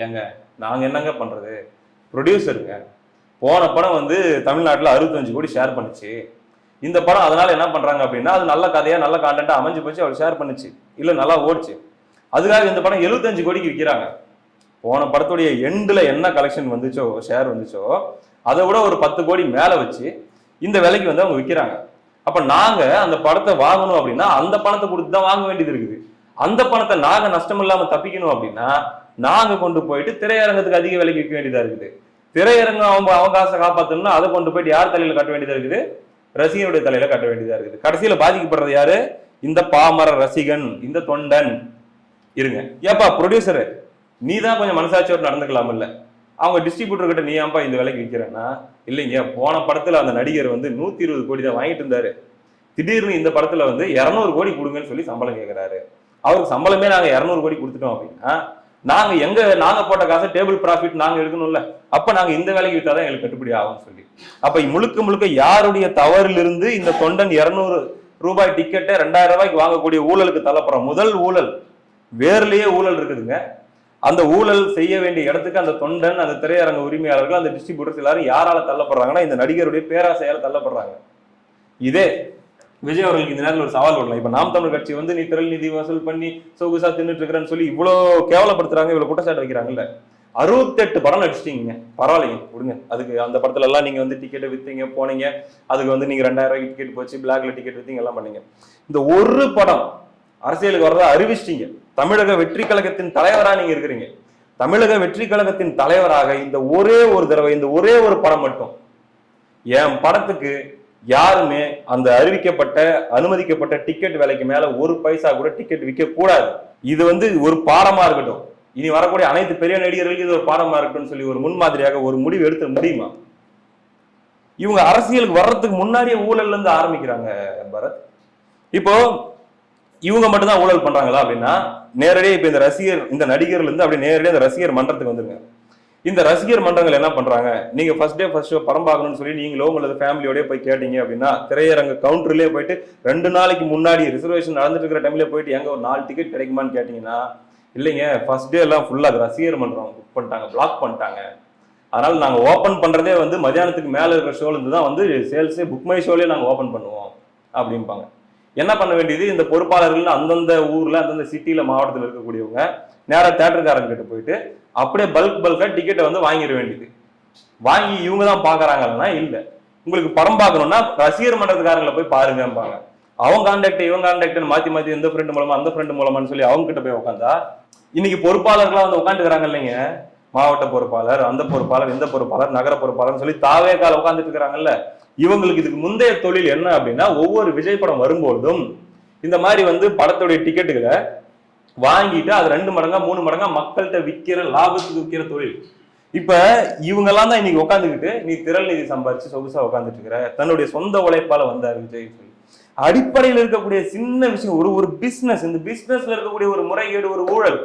ஏங்க நாங்கள் என்னங்க பண்ணுறது ப்ரொடியூசருங்க போன படம் வந்து தமிழ்நாட்டில் அறுபத்தஞ்சு கோடி ஷேர் பண்ணுச்சு. இந்த படம் அதனால என்ன பண்ணுறாங்க அப்படின்னா அது நல்ல கதையாக நல்ல கான்டென்ட்டாக அமைஞ்சு போச்சு அவர் ஷேர் பண்ணுச்சு. இல்லை நல்லா ஓடுச்சு. அதுக்காக இந்த படம் 75 கோடிக்கு விற்கிறாங்க போன படத்துடைய எண்டில் என்ன கலெக்ஷன் வந்துச்சோ ஷேர் வந்துச்சோ அதை விட ஒரு பத்து கோடி மேலே வச்சு இந்த விலைக்கு வந்து அவங்க விற்கிறாங்க அப்போ நாங்கள் அந்த படத்தை வாங்கணும் அப்படின்னா அந்த பணத்தை கொடுத்து தான் வாங்க வேண்டியது இருக்குது. அந்த பணத்தை நாங்க நஷ்டம் இல்லாம தப்பிக்கணும் அப்படின்னா நாங்க கொண்டு போயிட்டு திரையரங்கத்துக்கு அதிக விலைக்கு விற்க வேண்டியதா இருக்குது. திரையரங்கம் அவங்க அவங்க காசை காப்பாத்தணும்னா அதை கொண்டு போயிட்டு யார் தலையில கட்ட வேண்டியதா இருக்குது? ரசிகனுடைய தலையில கட்ட வேண்டியதா இருக்குது. கடைசியில பாதிக்கப்படுறது யாரு? இந்த பாமர ரசிகன் இந்த தொண்டன். இருங்க. ஏப்பா ப்ரொடியூசரு நீ தான் கொஞ்சம் மனசாட்சியோடு நடந்துக்கலாம் இல்ல. அவங்க டிஸ்ட்ரிபியூட்டர் கிட்ட நீ ஏன்பா இந்த விலைக்கு விற்கிறேன்னா இல்லைங்க போன படத்துல அந்த நடிகர் வந்து நூத்தி இருபது கோடி தான் வாங்கிட்டு இருந்தாரு. திடீர்னு இந்த படத்துல வந்து இருநூறு கோடி கொடுங்கன்னு சொல்லி சம்பளம் கேட்கிறாரு அவருக்கு சம்பளமே நாங்கள் இரநூறு கோடி கொடுத்துட்டோம் அப்படின்னா. நாங்க எங்க நாங்க போட்ட காசை டேபிள் ப்ராஃபிட் நாங்க எடுக்கணும்ல. அப்ப நாங்க இந்த வேலைக்கு விட்டாதான் எங்களுக்கு கட்டுப்படி ஆகும்னு சொல்லி. அப்ப முழுக்க முழுக்க யாருடைய தவறிலிருந்து இந்த தொண்டன் இருநூறு ரூபாய் டிக்கெட்டை ரெண்டாயிரம் ரூபாய்க்கு வாங்கக்கூடிய ஊழலுக்கு தள்ளப்படுற முதல் ஊழல் வேர்லயே ஊழல் இருக்குதுங்க. அந்த ஊழல் செய்ய வேண்டிய இடத்துக்கு அந்த தொண்டன் அந்த திரையரங்க உரிமையாளர்கள் அந்த டிஸ்ட்ரிபியூட்டர்ஸ் எல்லாரும் யாரால தள்ளப்படுறாங்கன்னா இந்த நடிகருடைய பேராசையால தள்ளப்படுறாங்க. இதே விஜய் அவர்களுக்கு இந்த நேரத்தில் ஒரு சவால் விடலாம் இப்போ நாம் தமிழ் கட்சி வந்து நீ திரள் நிதி வசூல் பண்ணி சொகுசா தின்னுட்டு இருக்கிறேன்னு சொல்லி இவ்வளோ கேவலப்படுத்துறாங்க இவ்வளோ குற்றச்சாட்டு வைக்கிறாங்கல்ல. அறுபத்தெட்டு படம் நடிச்சிட்டீங்க. பரவாயில்லைங்க விடுங்க. அதுக்கு அந்த படத்துல எல்லாம் நீங்க வந்து டிக்கெட்டை வித்தீங்க போனீங்க. அதுக்கு வந்து நீங்க ரெண்டாயிரம் ரூபாய் டிக்கெட் போச்சு பிளாக்ல டிக்கெட் வித்தீங்க எல்லாம் பண்ணீங்க. இந்த ஒரு படம் அரசியலுக்கு வரதா அறிவிச்சிட்டீங்க. தமிழக வெற்றி கழகத்தின் தலைவராக நீங்க இருக்கிறீங்க. தமிழக வெற்றி கழகத்தின் தலைவராக இந்த ஒரே ஒரு தடவை இந்த ஒரே ஒரு படம் மட்டும். என் படத்துக்கு யாருமே அந்த அறிவிக்கப்பட்ட அனுமதிக்கப்பட்ட டிக்கெட் விலைக்கு மேல ஒரு பைசா கூட டிக்கெட் விற்க கூடாது. இது வந்து ஒரு பாடமா இருக்கட்டும். இனி வரக்கூடிய அனைத்து பெரிய நடிகர்களுக்கு இது ஒரு பாடமா இருக்கட்டும் சொல்லி ஒரு முன்மாதிரியாக ஒரு முடிவு எடுத்து முடியுமா? இவங்க அரசியலுக்கு வர்றதுக்கு முன்னாடியே ஊழல்ல இருந்து ஆரம்பிக்கிறாங்க பரத். இப்போ இவங்க மட்டும் தான் ஊழல் பண்றாங்களா அப்படின்னா நேரடியாக இப்ப இந்த ரசிகர் இந்த நடிகர்ல இருந்து அப்படியே நேரடியாக இந்த ரசிகர் மன்றத்துக்கு வந்துருங்க. இந்த ரசிகர் மன்றங்கள் என்ன பண்றாங்க? நீங்க ஃபர்ஸ்ட் டே ஃபர்ஸ்ட் ஷோ படம் பார்க்கணும்னு சொல்லி நீங்களோ உங்களது ஃபேமிலியோடய போய் கேட்டீங்க அப்படின்னா திரையரங்க கவுண்டர்லேயே போயிட்டு ரெண்டு நாளைக்கு முன்னாடி ரிசர்வேஷன் நடந்துட்டு இருக்கிற டைம்ல போயிட்டு எங்க ஒரு நாலு டிக்கெட் கிடைக்குமான்னு கேட்டீங்கன்னா இல்லைங்க ஃபர்ஸ்ட் டே எல்லாம் ஃபுல்லா ரசிகர் மன்றம் புக் பண்ணிட்டாங்க பிளாக் பண்ணிட்டாங்க. அதனால நாங்கள் ஓப்பன் பண்ணுறதே வந்து மதியானத்துக்கு மேலே இருக்கிற ஷோலேருந்து தான் வந்து சேல்ஸே புக் மை ஷோலயே நாங்கள் ஓப்பன் பண்ணுவோம் அப்படிம்பாங்க. என்ன பண்ண வேண்டியது? இந்த பொறுப்பாளர்கள் அந்தந்த ஊரில் அந்தந்த சிட்டியில் மாவட்டத்தில் இருக்கக்கூடியவங்க நேராக தேட்டருக்காரங்க கிட்ட போயிட்டு அப்படியே பல்க் பல்காக டிக்கெட்டை வந்து வாங்கிட வேண்டியது. வாங்கி இவங்க தான் பார்க்குறாங்கன்னா இல்லை. உங்களுக்கு படம் பார்க்கணும்னா ரசிகர் மன்றத்துக்காரங்களை போய் பாருங்கம்பாங்க. அவங்க கான்டாக்ட் இவங்க கான்டாக்ட் மாற்றி மாற்றி இந்த ஃப்ரெண்டு மூலமா அந்த ஃப்ரெண்ட் மூலமான்னு சொல்லி அவங்க கிட்ட போய் உட்காந்தா இன்னைக்கு பொறுப்பாளர்களாக வந்து உட்காந்துக்கிறாங்க இல்லைங்க. மாவட்ட பொறுப்பாளர் அந்த பொறுப்பாளர் இந்த பொறுப்பாளர் நகர பொறுப்பாளர்னு சொல்லி தாவே கால உட்காந்துட்டு இருக்கிறாங்கல்ல. இவங்களுக்கு இதுக்கு முந்தைய தொழில் என்ன அப்படின்னா ஒவ்வொரு விஜய் படம் வரும்பொழுதும் இந்த மாதிரி வந்து படத்துடைய டிக்கெட்டுகளை வாங்கிட்டு அது ரெண்டு மடங்கா மூணு மடங்கா மக்கள்கிட்ட விற்கிற லாபத்துக்கு விற்கிற தொழில். இப்ப இவங்கெல்லாம் தான் இன்னைக்கு உட்காந்துக்கிட்டு நீ திரள் நிதி சம்பாரிச்சு சொகுசா உட்காந்துட்டு இருக்கிற தன்னுடைய சொந்த உழைப்பால வந்தாரு விஜய் சொல்லி. அடிப்படையில் இருக்கக்கூடிய சின்ன விஷயம் ஒரு ஒரு பிசினஸ் இந்த பிசினஸ்ல இருக்கக்கூடிய ஒரு முறைகேடு ஒரு ஊழல்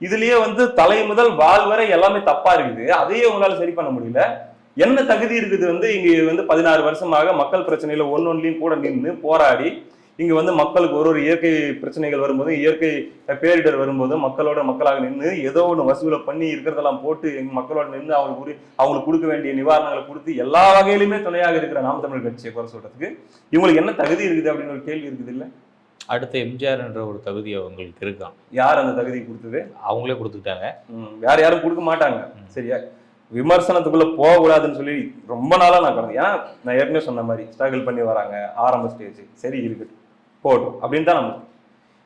இதுலயே வந்து தலை முதல் வால் வரை எல்லாமே தப்பா இருக்குது. அதையே உங்களால சரி பண்ண முடியல. என்ன தகுதி இருக்குது வந்து இங்க வந்து பதினாறு வருஷமாக மக்கள் பிரச்சனையில ஒன்னொன்னையும் கூட நின்று போராடி இங்க வந்து மக்களுக்கு ஒரு ஒரு இயற்கை பிரச்சனைகள் வரும்போது இயற்கை பேரிடர் வரும்போது மக்களோட மக்களாக நின்று ஏதோ ஒன்று வசூலை பண்ணி இருக்கிறதெல்லாம் போட்டு எங்க மக்களோட நின்று அவங்களுக்கு உரி- அவங்களுக்கு கொடுக்க வேண்டிய நிவாரணங்களை கொடுத்து எல்லா வகையிலுமே துணையாக இருக்கிற நாம் தமிழர் கட்சியை குறை சொல்றதுக்கு இவங்களுக்கு என்ன தகுதி இருக்குது அப்படின்னு ஒரு கேள்வி இருக்குது இல்ல? அடுத்த எம்ஜிஆர் என்ற ஒரு தகுதி அவங்களுக்கு இருக்கான் யார் அந்த தகுதி கொடுத்தது? அவங்களே கொடுத்துட்டாங்க வேற யாரும் கொடுக்க மாட்டாங்க. சரியா? விமர்சனத்துக்குள்ள போகக்கூடாதுன்னு சொல்லி ரொம்ப நாளா நான் கடந்தேன் ஏன்னா நான் ஏற்கனவே சொன்ன மாதிரி ஸ்ட்ரகிள் பண்ணி வராங்க ஆரம்ப ஸ்டேஜ் சரி இருக்கட்டும் போடும் அப்படின்னு தான் நமக்கு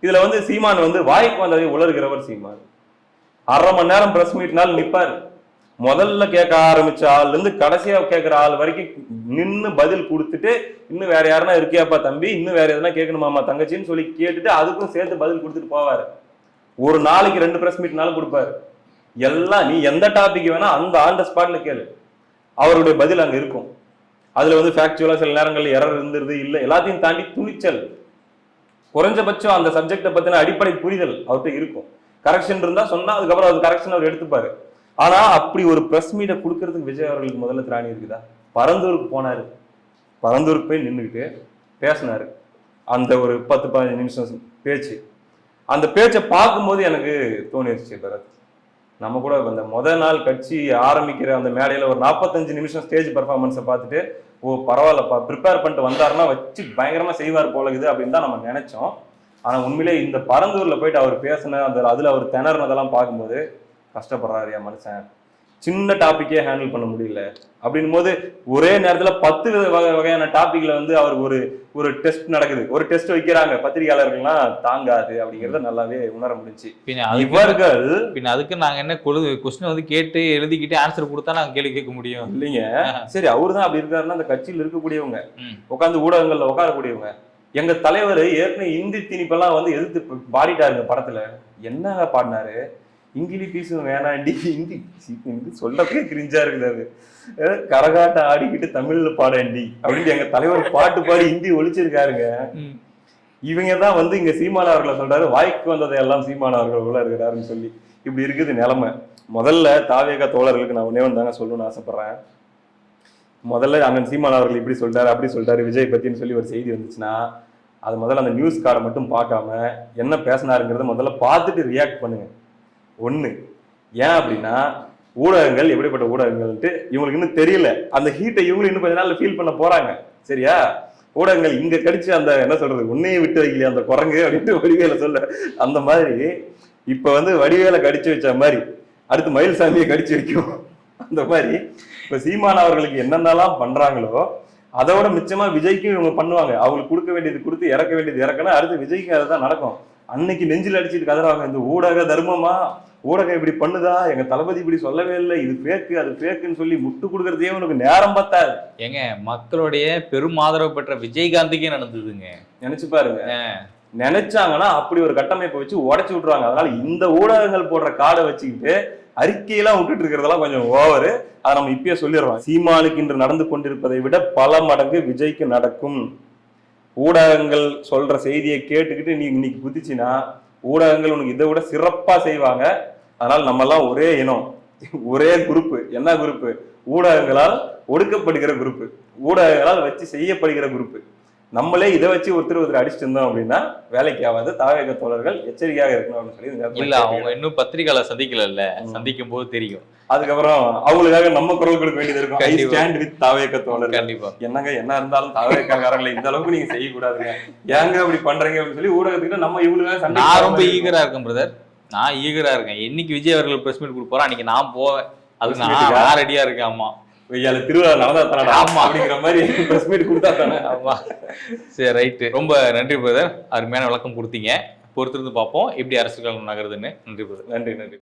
இதுல வந்து சீமான் வந்து வாய்க்கு வந்ததை உலர்கிறவர் சீமான். அரை மணி நேரம் பிரஸ் மீட்னால் நிற்பார் முதல்ல கேட்க ஆரம்பிச்ச ஆள்ல இருந்து கடைசியா கேட்கிற ஆள் வரைக்கும் நின்று பதில் கொடுத்துட்டு இன்னும் வேற யாருன்னா இருக்கியாப்பா தம்பி? இன்னும் வேற எதனா கேட்கணுமாமா தங்கச்சின்னு சொல்லி கேட்டுட்டு அதுக்கும் சேர்த்து பதில் கொடுத்துட்டு போவாரு. ஒரு நாளைக்கு ரெண்டு பிரஸ் மீட்னாலும் கொடுப்பாரு. எல்லாம் நீ எந்த டாபிக் வேணா அந்த ஆன் த ஸ்பாட்ல கேளு. அவருடைய பதில் அங்க இருக்கும். அதுல வந்து ஃபேக்சுவலா சில நேரங்கள்ல எரர் இருந்துருது இல்லை எல்லாத்தையும் தாண்டி துணிச்சல். குறைஞ்சபட்சம் அந்த சப்ஜெக்டை பற்றின அடிப்படை புரிதல் அவர்கிட்ட இருக்கும். கரெக்ஷன் இருந்தால் சொன்னால் அதுக்கப்புறம் அது கரெக்ஷன் அவர் எடுத்துப்பாரு. ஆனால் அப்படி ஒரு ப்ரெஸ் மீட்டை கொடுக்கறதுக்கு விஜய் அவர்களுக்கு முதல்ல திராணி இருக்குதா? பரந்தூருக்கு போனார். பரந்தூருக்கு போய் நின்றுக்கிட்டு பேசினார். அந்த ஒரு பத்து பதினஞ்சு நிமிஷம் பேச்சு. அந்த பேச்சை பார்க்கும்போது எனக்கு தோணிருச்சு பரத். நம்ம கூட அந்த முதல் நாள் கட்சி ஆரம்பிக்கிற அந்த மேடையில் ஒரு நாற்பத்தஞ்சு நிமிஷம் ஸ்டேஜ் பர்ஃபார்மன்ஸை பார்த்துட்டு ஓ பரவாயில்லப்பா ப்ரிப்பேர் பண்ணிட்டு வந்தாருன்னா வச்சு பயங்கரமாக செய்வார் போல அப்படின்னு தான் நம்ம நினச்சோம். ஆனால் உண்மையிலே இந்த பரந்தூரில் போயிட்டு அவர் பேசின அந்த அதில் அவர் திணறினதெல்லாம் பார்க்கும்போது கஷ்டப்படுறாரு என் மனுஷன். சின்ன டாப்பிக்கே ஹேண்டில் பண்ண முடியல. அப்படின்னும் போது ஒரே நேரத்தில் பத்து வகை வகையான டாப்பிக்கில் வந்து அவர் ஒரு ஒரு டெஸ்ட் நடக்குது. ஒரு டெஸ்ட் வைக்கிறாங்க. பத்திரிகையாளர்கள்லாம் தாங்காது அப்படிங்கறத நல்லாவே உணர முடிஞ்சு இவர்கள் பின்ன அதுக்கு நாங்க என்ன கொஸ்டின் வந்து கேட்டு எழுதிக்கிட்டு ஆன்சர் கொடுத்தா நாங்க கேள்வி கேட்க முடியும். இல்லைங்க. சரி அவரு தான் அப்படி இருக்காருன்னா அந்த கட்சியில் இருக்கக்கூடியவங்க. உட்காந்து ஊடகங்கள்ல உட்காரக்கூடியவங்க எங்க தலைவர் ஏற்கனவே இந்தி திணிப்பெல்லாம் வந்து எதிர்த்து பாடிட்டாருங்க படத்துல. என்னங்க பாடினாரு? இங்கிலீஷ் பீஸும் வேணாண்டி. ஹிந்தி சீ, ஹிந்தி சொல்லவே கிரிஞ்சா இருக்குது அது. கரகாட்டம் ஆடிக்கிட்டு தமிழ்ல பாடண்டி. அப்படின்னு எங்க தலைவர் பாட்டு பாடி ஹிந்தி ஒழிச்சிருக்காருங்க. இவங்க தான் வந்து இங்க சீமான் அவர்களை சொல்றாரு வாய்க்கு வந்ததை எல்லாம் சீமான் அவர்கள் உள்ள இருக்கிறாருன்னு சொல்லி. இப்படி இருக்குது நிலைமை. முதல்ல தாவேக தோழர்களுக்கு நான் ஒன்னே ஒன்று தாங்க சொல்லணும்னு ஆசைப்படுறேன். முதல்ல அண்ணன் சீமான் அவர்கள் இப்படி சொல்லிட்டாரு அப்படி சொல்லிட்டாரு விஜய் பத்தின்னு சொல்லி ஒரு செய்தி வந்துச்சுன்னா அது முதல்ல அந்த நியூஸ் கார்டை மட்டும் பார்க்காம என்ன பேசினாருங்கிறத முதல்ல பார்த்துட்டு ரியாக்ட் பண்ணுங்க. ஒன்று ஏன் அப்படின்னா ஊடகங்கள் எப்படிப்பட்ட ஊடகங்கள்ட்டு இவங்களுக்கு இன்னும் தெரியல. அந்த ஹீட்டை இவங்களும் இன்னும் கொஞ்ச நாள் ஃபீல் பண்ண போறாங்க. சரியா? ஊடகங்கள் இங்க கடிச்சு அந்த என்ன சொல்றது உன்னையே விட்டு வைக்கலையா அந்த குரங்கு அப்படின்ட்டு வடிவேல சொல்ல. அந்த மாதிரி இப்ப வந்து வடிவேல கடிச்சு வச்ச மாதிரி அடுத்து மயில்சாமியை கடிச்சு வைக்கும். அந்த மாதிரி இப்ப சீமான் அவர்களுக்கு என்னென்னலாம் பண்றாங்களோ அதோட மிச்சமா விஜய்க்கும் இவங்க பண்ணுவாங்க. அவங்களுக்கு கொடுக்க வேண்டியது கொடுத்து இறக்க வேண்டியது இறக்கணும் அடுத்து விஜய்க்கு அதுதான் நடக்கும். அன்னைக்கு நெஞ்சில் அடிச்சிட்டு கதறாங்க. இந்த ஊடக தர்மமா? ஊடகம் இப்படி பண்ணுதா? எங்க தளபதி இப்படி சொல்லவே இல்லை. இது ஃபேக்கு அது ஃபேக்குன்னு சொல்லி முட்டு கொடுக்கறதே உனக்கு நேரம் பத்தாது. ஏங்க மக்களுடைய பெரும் ஆதரவு பெற்ற விஜயகாந்துக்கே நடந்ததுங்க. நினைச்சு பாருங்க. நினைச்சாங்கன்னா அப்படி ஒரு கட்டமைப்பை வச்சு உடைச்சு விட்டுருவாங்க. அதனால இந்த ஊடகங்கள் போடுற கார்டை வச்சுக்கிட்டு அறிக்கையெல்லாம் விட்டுட்டு இருக்கிறதெல்லாம் கொஞ்சம் ஓவரு அதை நம்ம இப்பயே சொல்லிடுறோம். சீமானுக்கு இன்று நடந்து கொண்டிருப்பதை விட பல மடங்கு விஜய்க்கு நடக்கும். ஊடகங்கள் சொல்ற செய்தியை கேட்டுக்கிட்டு நீ இன்னைக்கு குதிச்சினா ஊடகங்கள் உனக்கு இதை விட சிறப்பா செய்வாங்க. அதனால நம்ம எல்லாம் ஒரே இனம் ஒரே குரூப்பு என்ன குரூப்பு ஊடகங்களால் ஒடுக்கப்படுகிற குரூப்பு ஊடகங்களால் வச்சு செய்யப்படுகிற குரூப்பு நம்மளே இதை வச்சு ஒருத்தர் ஒருத்தர் அடிச்சுட்டு இருந்தோம் அப்படின்னா வேலைக்கு ஆகாது. தாவேக தோழர்கள் எச்சரிக்கையாக இருக்கணும் அப்படின்னு சொல்லி இல்ல அவங்க இன்னும் பத்திரிகையாளர் சந்திக்கல ம். சந்திக்கும் போது தெரியும். அதுக்கப்புறம் அவங்களுக்காக நம்ம குரல் கொடுக்க வேண்டியது இருக்கும். ஐ. ஸ்டாண்ட் வித் தாவேக தோழர்கள். கண்டிப்பா. என்னங்க என்ன இருந்தாலும் தாவேக்காரங்களை இந்த அளவுக்கு நீங்க செய்யக்கூடாதுங்க. ஏங்க அப்படி பண்றீங்க அப்படின்னு சொல்லி ஊடகத்துக்கு நம்ம இவங்களுக்காக நான் ரொம்ப ஈகரா இருக்கேன் பிரதர் நான் ஈகரா இருக்கேன். என்னைக்கு விஜய் அவர்கள் பிரஸ் மீட் கொடுப்பாரோ அன்னைக்கு நான் போவேன். அது Press நான் meet-க்கா? நான் ரெடியா இருக்கேன் ஆமா. வெய்யால திருவிழா நடந்தா தானடா ஆமா. அப்படிங்கிற மாதிரி பிரஸ் மீட் கொடுத்தா தானே ஆமா. சரி ரைட்டு ரொம்ப நன்றி பிரதர் அருமையான விளக்கம் கொடுத்தீங்க. பொறுத்திருந்து பார்ப்போம். எப்படி அரசியல் நகருதுன்னு. நன்றி பிரதர் நன்றி நன்றி.